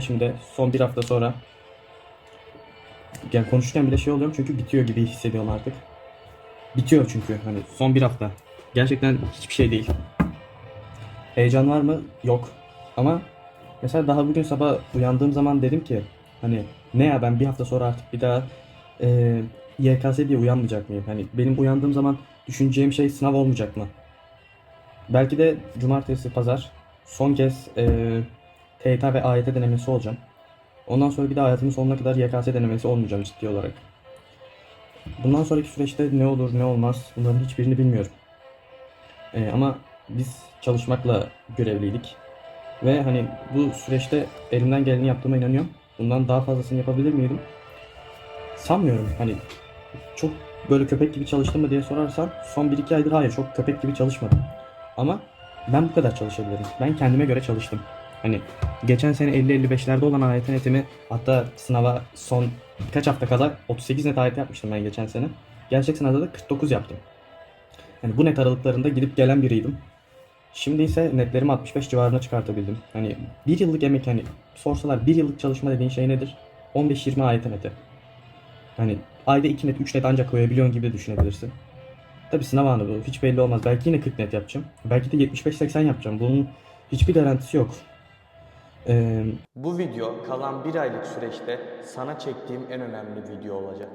Şimdi son bir hafta sonra yani konuşurken bile şey oluyorum çünkü bitiyor gibi hissediyorum artık. Bitiyor çünkü hani son bir hafta. Gerçekten hiçbir şey değil. Heyecan var mı? Yok. Ama mesela daha bugün sabah uyandığım zaman dedim ki hani ne ya ben bir hafta sonra artık bir daha e, YKS diye uyanmayacak mıyım? Hani benim uyandığım zaman düşüneceğim şey sınav olmayacak mı? Belki de cumartesi, pazar son kez e, TYT ve AYT denemesi olacağım. Ondan sonra bir de hayatımın sonuna kadar YKS denemesi olmayacağım ciddi olarak. Bundan sonraki süreçte ne olur ne olmaz bunların hiçbirini bilmiyorum. Ee, ama biz çalışmakla görevliydik. Ve hani bu süreçte elimden geleni yaptığıma inanıyorum. Bundan daha fazlasını yapabilir miydim? Sanmıyorum. Hani çok böyle köpek gibi çalıştım mı diye sorarsan son 1-2 aydır hayır çok köpek gibi çalışmadım. Ama ben bu kadar çalışabilirim. Ben kendime göre çalıştım. Hani geçen sene 50-55'lerde olan AYT netimi hatta sınava son birkaç hafta kadar 38 net AYT yapmıştım ben geçen sene. Gerçek sınavda da 49 yaptım. Hani bu net aralıklarında gidip gelen biriydim. Şimdi ise netlerimi 65 civarına çıkartabildim. Hani bir yıllık emek hani sorsalar bir yıllık çalışma dediğin şey nedir? 15-20 AYT neti. Hani ayda 2 net 3 net ancak koyabiliyorsun gibi düşünebilirsin. Tabi sınav anı bu. Hiç belli olmaz. Belki yine 40 net yapacağım. Belki de 75-80 yapacağım. Bunun hiçbir garantisi yok. Ee, Bu video kalan bir aylık süreçte sana çektiğim en önemli video olacak.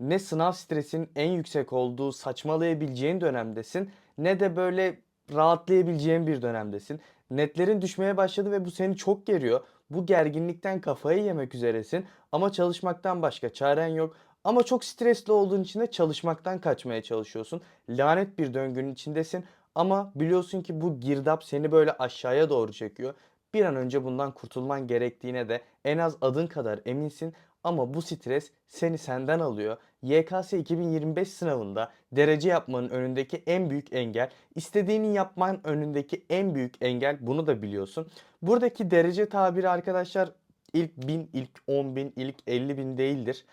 Ne sınav stresin en yüksek olduğu saçmalayabileceğin dönemdesin ne de böyle rahatlayabileceğin bir dönemdesin. Netlerin düşmeye başladı ve bu seni çok geriyor. Bu gerginlikten kafayı yemek üzeresin ama çalışmaktan başka çaren yok. Ama çok stresli olduğun için de çalışmaktan kaçmaya çalışıyorsun. Lanet bir döngünün içindesin ama biliyorsun ki bu girdap seni böyle aşağıya doğru çekiyor. Bir an önce bundan kurtulman gerektiğine de en az adın kadar eminsin ama bu stres seni senden alıyor. YKS 2025 sınavında derece yapmanın önündeki en büyük engel, istediğini yapman önündeki en büyük engel bunu da biliyorsun. Buradaki derece tabiri arkadaşlar ilk 1000, ilk 10 bin, ilk 50 bin değildir.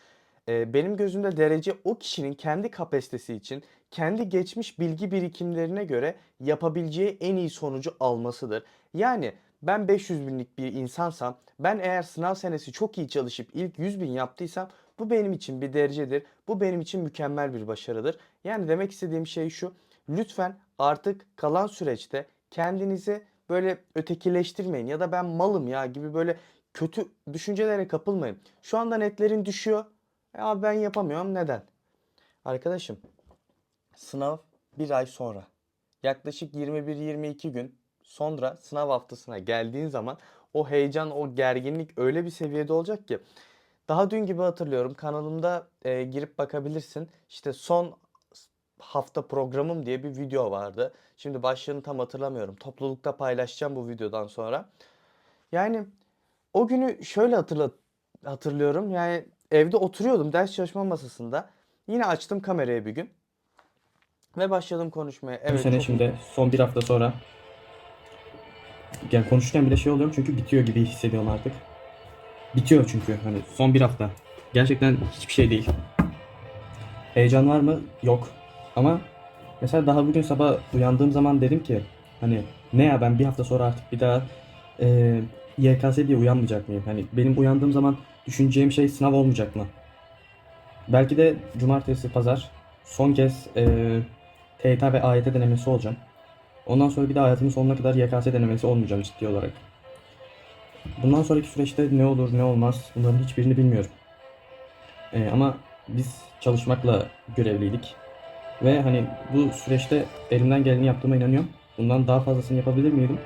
Ee, benim gözümde derece o kişinin kendi kapasitesi için, kendi geçmiş bilgi birikimlerine göre yapabileceği en iyi sonucu almasıdır. Yani ben 500 binlik bir insansam, ben eğer sınav senesi çok iyi çalışıp ilk 100 bin yaptıysam bu benim için bir derecedir. Bu benim için mükemmel bir başarıdır. Yani demek istediğim şey şu. Lütfen artık kalan süreçte kendinizi böyle ötekileştirmeyin ya da ben malım ya gibi böyle kötü düşüncelere kapılmayın. Şu anda netlerin düşüyor. Ya ben yapamıyorum neden? Arkadaşım sınav bir ay sonra. Yaklaşık 21-22 gün sonra sınav haftasına geldiğin zaman o heyecan, o gerginlik öyle bir seviyede olacak ki. Daha dün gibi hatırlıyorum kanalımda e, girip bakabilirsin. İşte son hafta programım diye bir video vardı. Şimdi başlığını tam hatırlamıyorum. Toplulukta paylaşacağım bu videodan sonra. Yani o günü şöyle hatırla hatırlıyorum. Yani evde oturuyordum ders çalışma masasında. Yine açtım kamerayı bir gün. Ve başladım konuşmaya. bu Evet sene çok şimdi son bir hafta sonra yani konuşurken bile şey oluyorum çünkü bitiyor gibi hissediyorum artık. Bitiyor çünkü hani son bir hafta. Gerçekten hiçbir şey değil. Heyecan var mı? Yok. Ama mesela daha bugün sabah uyandığım zaman dedim ki hani ne ya ben bir hafta sonra artık bir daha e, YKS diye uyanmayacak mıyım? Hani benim uyandığım zaman düşüneceğim şey sınav olmayacak mı? Belki de cumartesi, pazar son kez e, TYT ve AYT denemesi olacağım. Ondan sonra bir de hayatımın sonuna kadar YKS denemesi olmayacağım ciddi olarak. Bundan sonraki süreçte ne olur ne olmaz bunların hiçbirini bilmiyorum. Ee, ama biz çalışmakla görevliydik. Ve hani bu süreçte elimden geleni yaptığıma inanıyorum. Bundan daha fazlasını yapabilir miydim?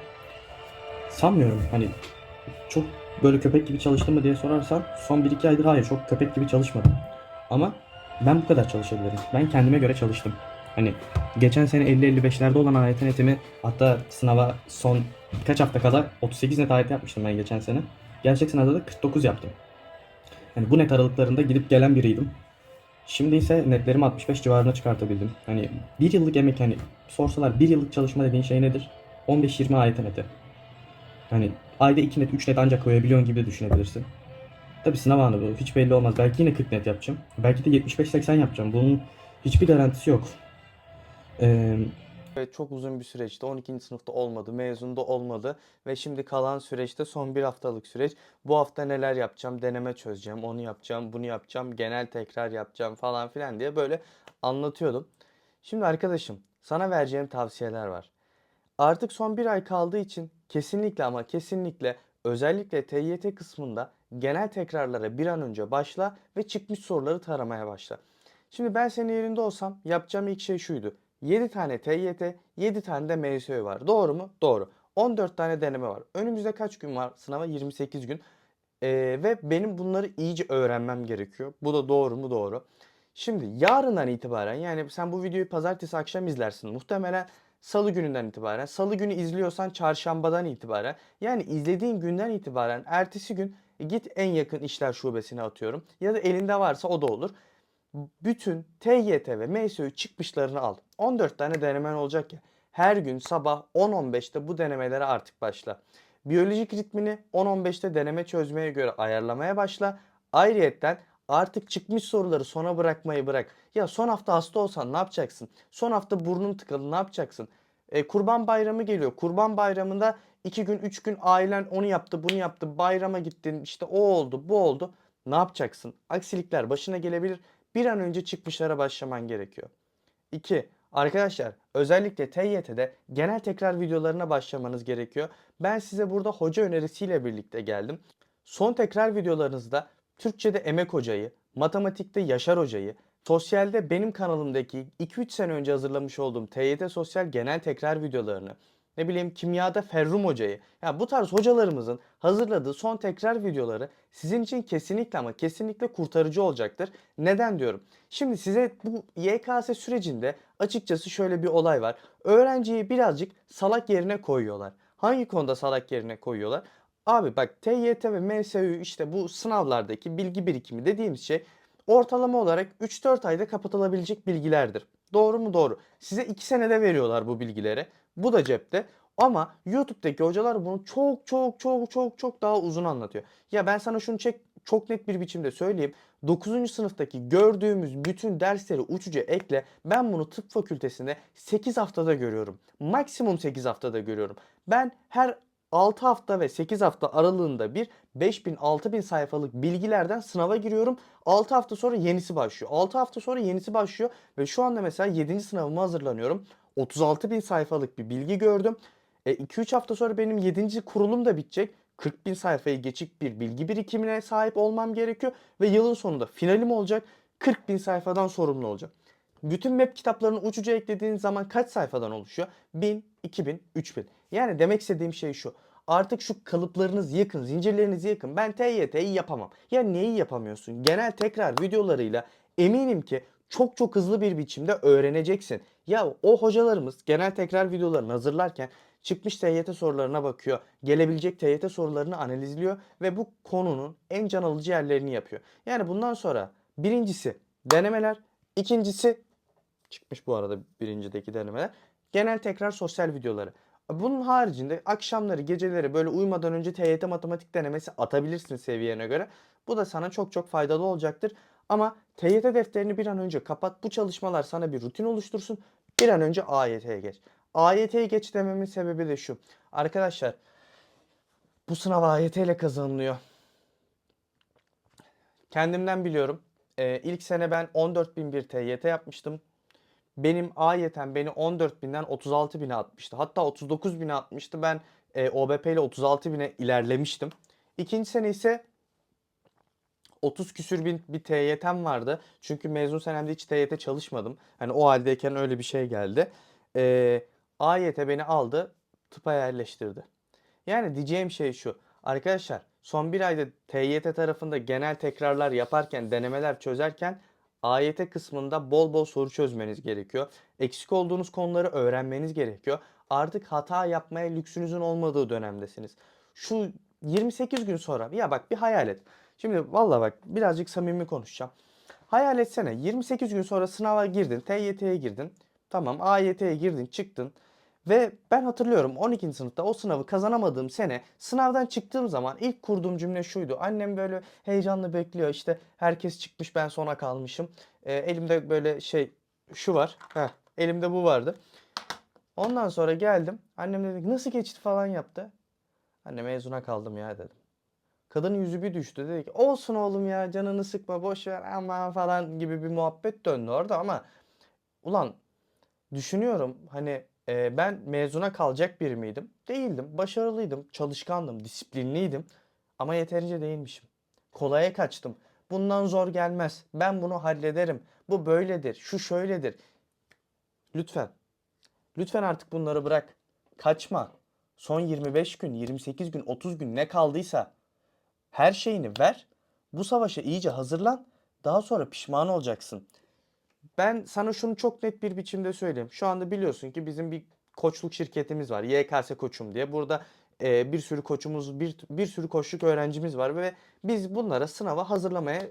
Sanmıyorum. Hani çok böyle köpek gibi çalıştım mı diye sorarsan son 1-2 aydır hayır çok köpek gibi çalışmadım. Ama ben bu kadar çalışabilirim. Ben kendime göre çalıştım. Hani geçen sene 50-55'lerde olan AYT netimi hatta sınava son birkaç hafta kadar 38 net AYT yapmıştım ben geçen sene. Gerçek sınavda da 49 yaptım. Hani bu net aralıklarında gidip gelen biriydim. Şimdi ise netlerimi 65 civarına çıkartabildim. Hani bir yıllık emek hani sorsalar bir yıllık çalışma dediğin şey nedir? 15-20 AYT neti. Hani ayda 2 net 3 net ancak koyabiliyorsun gibi de düşünebilirsin. Tabii sınav anı bu. Hiç belli olmaz. Belki yine 40 net yapacağım. Belki de 75-80 yapacağım. Bunun hiçbir garantisi yok. Ee, Ve çok uzun bir süreçti. 12. sınıfta olmadı, mezunda olmadı ve şimdi kalan süreçte son bir haftalık süreç. Bu hafta neler yapacağım? Deneme çözeceğim, onu yapacağım, bunu yapacağım, genel tekrar yapacağım falan filan diye böyle anlatıyordum. Şimdi arkadaşım, sana vereceğim tavsiyeler var. Artık son bir ay kaldığı için kesinlikle ama kesinlikle özellikle TYT kısmında genel tekrarlara bir an önce başla ve çıkmış soruları taramaya başla. Şimdi ben senin yerinde olsam yapacağım ilk şey şuydu. 7 tane TYT, 7 tane de MSÖ var. Doğru mu? Doğru. 14 tane deneme var. Önümüzde kaç gün var? Sınava 28 gün. Ee, ve benim bunları iyice öğrenmem gerekiyor. Bu da doğru mu? Doğru. Şimdi yarından itibaren yani sen bu videoyu pazartesi akşam izlersin. Muhtemelen salı gününden itibaren. Salı günü izliyorsan çarşambadan itibaren. Yani izlediğin günden itibaren ertesi gün git en yakın işler şubesine atıyorum. Ya da elinde varsa o da olur bütün TYT ve MSÜ çıkmışlarını al. 14 tane denemen olacak ya. Her gün sabah 10-15'te bu denemelere artık başla. Biyolojik ritmini 10-15'te deneme çözmeye göre ayarlamaya başla. Ayrıyetten artık çıkmış soruları sona bırakmayı bırak. Ya son hafta hasta olsan ne yapacaksın? Son hafta burnun tıkalı ne yapacaksın? E, kurban bayramı geliyor. Kurban bayramında 2 gün 3 gün ailen onu yaptı bunu yaptı. Bayrama gittin işte o oldu bu oldu. Ne yapacaksın? Aksilikler başına gelebilir bir an önce çıkmışlara başlaman gerekiyor. 2. Arkadaşlar özellikle TYT'de genel tekrar videolarına başlamanız gerekiyor. Ben size burada hoca önerisiyle birlikte geldim. Son tekrar videolarınızda Türkçe'de Emek Hoca'yı, matematikte Yaşar Hoca'yı, sosyalde benim kanalımdaki 2-3 sene önce hazırlamış olduğum TYT sosyal genel tekrar videolarını, ne bileyim kimyada Ferrum Hoca'yı. Ya bu tarz hocalarımızın hazırladığı son tekrar videoları sizin için kesinlikle ama kesinlikle kurtarıcı olacaktır. Neden diyorum? Şimdi size bu YKS sürecinde açıkçası şöyle bir olay var. Öğrenciyi birazcık salak yerine koyuyorlar. Hangi konuda salak yerine koyuyorlar? Abi bak TYT ve MSÜ işte bu sınavlardaki bilgi birikimi dediğimiz şey ortalama olarak 3-4 ayda kapatılabilecek bilgilerdir. Doğru mu? Doğru. Size 2 senede veriyorlar bu bilgileri. Bu da cepte. Ama YouTube'daki hocalar bunu çok çok çok çok çok daha uzun anlatıyor. Ya ben sana şunu çek, çok net bir biçimde söyleyeyim. 9. sınıftaki gördüğümüz bütün dersleri uçuca ekle. Ben bunu tıp fakültesinde 8 haftada görüyorum. Maksimum 8 haftada görüyorum. Ben her 6 hafta ve 8 hafta aralığında bir 5000-6000 sayfalık bilgilerden sınava giriyorum. 6 hafta sonra yenisi başlıyor. 6 hafta sonra yenisi başlıyor ve şu anda mesela 7. sınavıma hazırlanıyorum. 36 bin sayfalık bir bilgi gördüm. 2-3 hafta sonra benim 7. kurulum da bitecek. 40 bin sayfayı geçik bir bilgi birikimine sahip olmam gerekiyor. Ve yılın sonunda finalim olacak. 40 bin sayfadan sorumlu olacağım. Bütün map kitaplarını uçuca eklediğin zaman kaç sayfadan oluşuyor? 1000, 2000, 3000. Yani demek istediğim şey şu. Artık şu kalıplarınızı yakın, zincirlerinizi yakın. Ben TYT'yi yapamam. Ya neyi yapamıyorsun? Genel tekrar videolarıyla eminim ki çok çok hızlı bir biçimde öğreneceksin. Ya o hocalarımız genel tekrar videolarını hazırlarken çıkmış TYT sorularına bakıyor. Gelebilecek TYT sorularını analizliyor ve bu konunun en can alıcı yerlerini yapıyor. Yani bundan sonra birincisi denemeler, ikincisi çıkmış bu arada birincideki denemeler. Genel tekrar sosyal videoları. Bunun haricinde akşamları, geceleri böyle uyumadan önce TYT matematik denemesi atabilirsin seviyene göre. Bu da sana çok çok faydalı olacaktır. Ama TYT defterini bir an önce kapat. Bu çalışmalar sana bir rutin oluştursun. Bir an önce AYT'ye geç. AYT'ye geç dememin sebebi de şu. Arkadaşlar bu sınav AYT ile kazanılıyor. Kendimden biliyorum. Ee, ilk sene ben 14.001 TYT yapmıştım. Benim AYT'm beni 14.000'den 36.000'e atmıştı. Hatta 39.000'e atmıştı. Ben e, OBP ile 36.000'e ilerlemiştim. İkinci sene ise 30 küsür bin bir TYT'm vardı. Çünkü mezun senemde hiç TYT çalışmadım. Hani o haldeyken öyle bir şey geldi. Ee, AYT beni aldı, tıpa yerleştirdi. Yani diyeceğim şey şu. Arkadaşlar son bir ayda TYT tarafında genel tekrarlar yaparken, denemeler çözerken AYT kısmında bol bol soru çözmeniz gerekiyor. Eksik olduğunuz konuları öğrenmeniz gerekiyor. Artık hata yapmaya lüksünüzün olmadığı dönemdesiniz. Şu 28 gün sonra ya bak bir hayal et. Şimdi valla bak birazcık samimi konuşacağım. Hayal etsene 28 gün sonra sınava girdin, TYT'ye girdin. Tamam AYT'ye girdin, çıktın. Ve ben hatırlıyorum 12. sınıfta o sınavı kazanamadığım sene sınavdan çıktığım zaman ilk kurduğum cümle şuydu. Annem böyle heyecanlı bekliyor işte herkes çıkmış ben sona kalmışım. Ee, elimde böyle şey şu var. Heh, elimde bu vardı. Ondan sonra geldim. Annem dedi nasıl geçti falan yaptı. Anne mezuna kaldım ya dedim. Kadının yüzü bir düştü. Dedi ki olsun oğlum ya canını sıkma boş ver aman falan gibi bir muhabbet döndü orada ama ulan düşünüyorum hani e, ben mezuna kalacak biri miydim? Değildim. Başarılıydım, çalışkandım, disiplinliydim ama yeterince değilmişim. Kolaya kaçtım. Bundan zor gelmez. Ben bunu hallederim. Bu böyledir. Şu şöyledir. Lütfen. Lütfen artık bunları bırak. Kaçma. Son 25 gün, 28 gün, 30 gün ne kaldıysa her şeyini ver. Bu savaşa iyice hazırlan. Daha sonra pişman olacaksın. Ben sana şunu çok net bir biçimde söyleyeyim. Şu anda biliyorsun ki bizim bir koçluk şirketimiz var. YKS Koçum diye. Burada e, bir sürü koçumuz, bir, bir sürü koçluk öğrencimiz var ve biz bunlara sınava hazırlamaya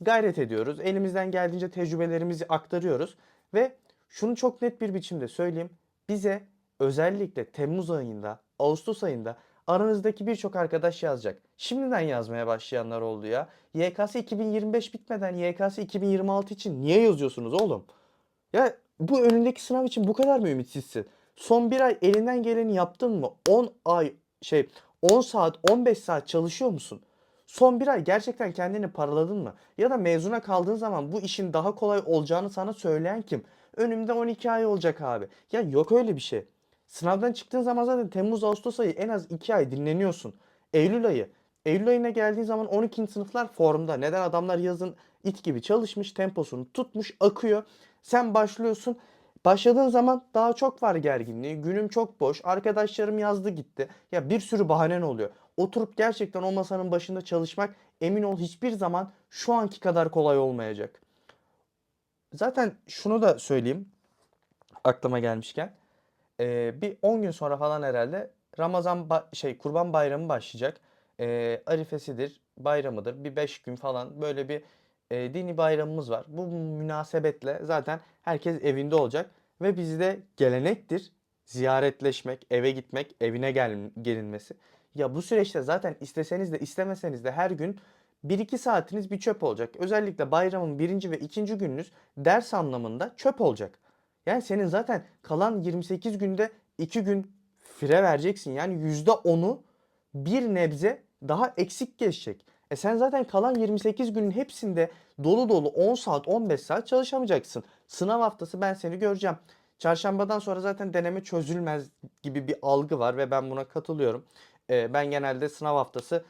gayret ediyoruz. Elimizden geldiğince tecrübelerimizi aktarıyoruz ve şunu çok net bir biçimde söyleyeyim. Bize özellikle Temmuz ayında, Ağustos ayında aranızdaki birçok arkadaş yazacak. Şimdiden yazmaya başlayanlar oldu ya. YKS 2025 bitmeden YKS 2026 için niye yazıyorsunuz oğlum? Ya bu önündeki sınav için bu kadar mı ümitsizsin? Son bir ay elinden geleni yaptın mı? 10 ay şey 10 saat 15 saat çalışıyor musun? Son bir ay gerçekten kendini paraladın mı? Ya da mezuna kaldığın zaman bu işin daha kolay olacağını sana söyleyen kim? Önümde 12 ay olacak abi. Ya yok öyle bir şey. Sınavdan çıktığın zaman zaten Temmuz Ağustos ayı en az 2 ay dinleniyorsun. Eylül ayı. Eylül ayına geldiğin zaman 12. sınıflar formda. Neden adamlar yazın it gibi çalışmış, temposunu tutmuş, akıyor. Sen başlıyorsun. Başladığın zaman daha çok var gerginliği. Günüm çok boş. Arkadaşlarım yazdı gitti. Ya bir sürü bahanen oluyor. Oturup gerçekten o masanın başında çalışmak emin ol hiçbir zaman şu anki kadar kolay olmayacak. Zaten şunu da söyleyeyim aklıma gelmişken. Ee, bir 10 gün sonra falan herhalde Ramazan şey Kurban Bayramı başlayacak. Ee, Arifesidir, bayramıdır. Bir 5 gün falan böyle bir e, dini bayramımız var. Bu münasebetle zaten herkes evinde olacak ve bizde gelenektir ziyaretleşmek, eve gitmek, evine gel gelinmesi. Ya bu süreçte zaten isteseniz de istemeseniz de her gün 1-2 saatiniz bir çöp olacak. Özellikle bayramın birinci ve ikinci gününüz ders anlamında çöp olacak. Yani senin zaten kalan 28 günde 2 gün fire vereceksin. Yani %10'u bir nebze daha eksik geçecek. E sen zaten kalan 28 günün hepsinde dolu dolu 10 saat 15 saat çalışamayacaksın. Sınav haftası ben seni göreceğim. Çarşambadan sonra zaten deneme çözülmez gibi bir algı var ve ben buna katılıyorum. E, ben genelde sınav haftası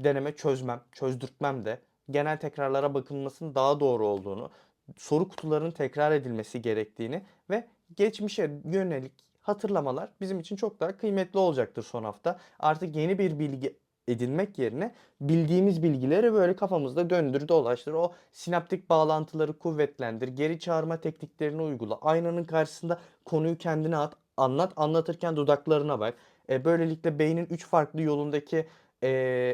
deneme çözmem, çözdürtmem de genel tekrarlara bakılmasının daha doğru olduğunu, soru kutularının tekrar edilmesi gerektiğini ve geçmişe yönelik hatırlamalar bizim için çok daha kıymetli olacaktır son hafta. Artık yeni bir bilgi edinmek yerine bildiğimiz bilgileri böyle kafamızda döndür dolaştır. O sinaptik bağlantıları kuvvetlendir. Geri çağırma tekniklerini uygula. Aynanın karşısında konuyu kendine at. Anlat. Anlatırken dudaklarına bak. E, böylelikle beynin üç farklı yolundaki e,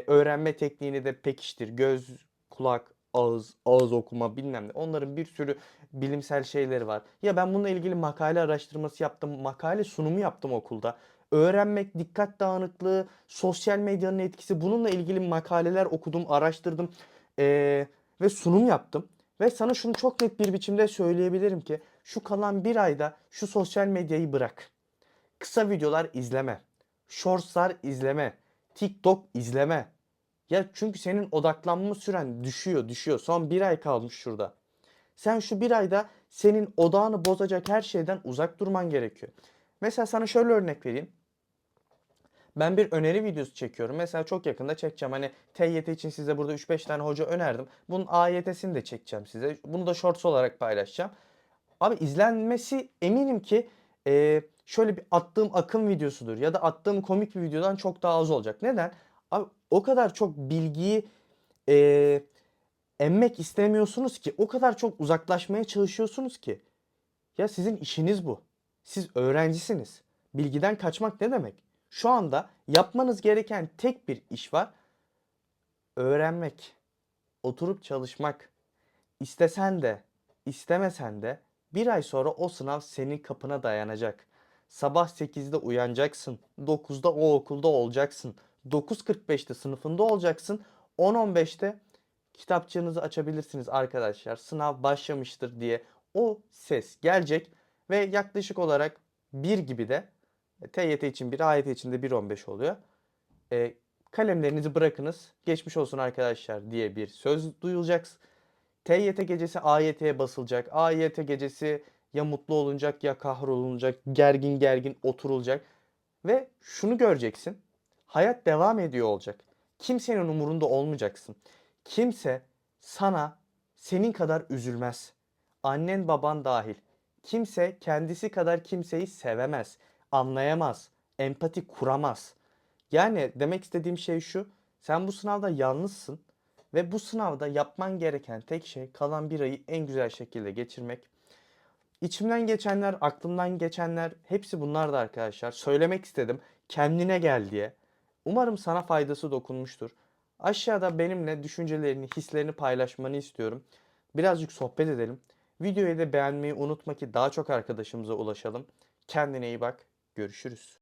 öğrenme tekniğini de pekiştir. Göz, kulak, ağız, ağız okuma bilmem ne. Onların bir sürü bilimsel şeyleri var. Ya ben bununla ilgili makale araştırması yaptım. Makale sunumu yaptım okulda. Öğrenmek, dikkat dağınıklığı, sosyal medyanın etkisi bununla ilgili makaleler okudum, araştırdım eee, ve sunum yaptım. Ve sana şunu çok net bir biçimde söyleyebilirim ki şu kalan bir ayda şu sosyal medyayı bırak. Kısa videolar izleme. Shortslar izleme. TikTok izleme. Ya çünkü senin odaklanma süren düşüyor düşüyor. Son bir ay kalmış şurada. Sen şu bir ayda senin odağını bozacak her şeyden uzak durman gerekiyor. Mesela sana şöyle örnek vereyim. Ben bir öneri videosu çekiyorum. Mesela çok yakında çekeceğim. Hani TYT için size burada 3-5 tane hoca önerdim. Bunun AYT'sini de çekeceğim size. Bunu da shorts olarak paylaşacağım. Abi izlenmesi eminim ki e, şöyle bir attığım akım videosudur ya da attığım komik bir videodan çok daha az olacak. Neden? Abi o kadar çok bilgiyi e, emmek istemiyorsunuz ki, o kadar çok uzaklaşmaya çalışıyorsunuz ki. Ya sizin işiniz bu. Siz öğrencisiniz. Bilgiden kaçmak ne demek? Şu anda yapmanız gereken tek bir iş var. Öğrenmek. Oturup çalışmak. İstesen de, istemesen de bir ay sonra o sınav senin kapına dayanacak. Sabah 8'de uyanacaksın. 9'da o okulda olacaksın. 9.45'te sınıfında olacaksın. 10.15'te kitapçığınızı açabilirsiniz arkadaşlar. Sınav başlamıştır diye o ses gelecek ve yaklaşık olarak 1 gibi de e, TYT için 1, AYT için de 1.15 oluyor. E, kalemlerinizi bırakınız. Geçmiş olsun arkadaşlar diye bir söz duyulacak. TYT gecesi AYT'ye basılacak. AYT gecesi ya mutlu olunacak ya kahrolunacak. Gergin gergin oturulacak. Ve şunu göreceksin. Hayat devam ediyor olacak. Kimsenin umurunda olmayacaksın. Kimse sana senin kadar üzülmez. Annen baban dahil. Kimse kendisi kadar kimseyi sevemez, anlayamaz, empati kuramaz. Yani demek istediğim şey şu. Sen bu sınavda yalnızsın ve bu sınavda yapman gereken tek şey kalan bir ayı en güzel şekilde geçirmek. İçimden geçenler, aklımdan geçenler hepsi bunlar da arkadaşlar. Söylemek istedim. Kendine gel diye. Umarım sana faydası dokunmuştur. Aşağıda benimle düşüncelerini, hislerini paylaşmanı istiyorum. Birazcık sohbet edelim. Videoyu da beğenmeyi unutma ki daha çok arkadaşımıza ulaşalım. Kendine iyi bak. Görüşürüz.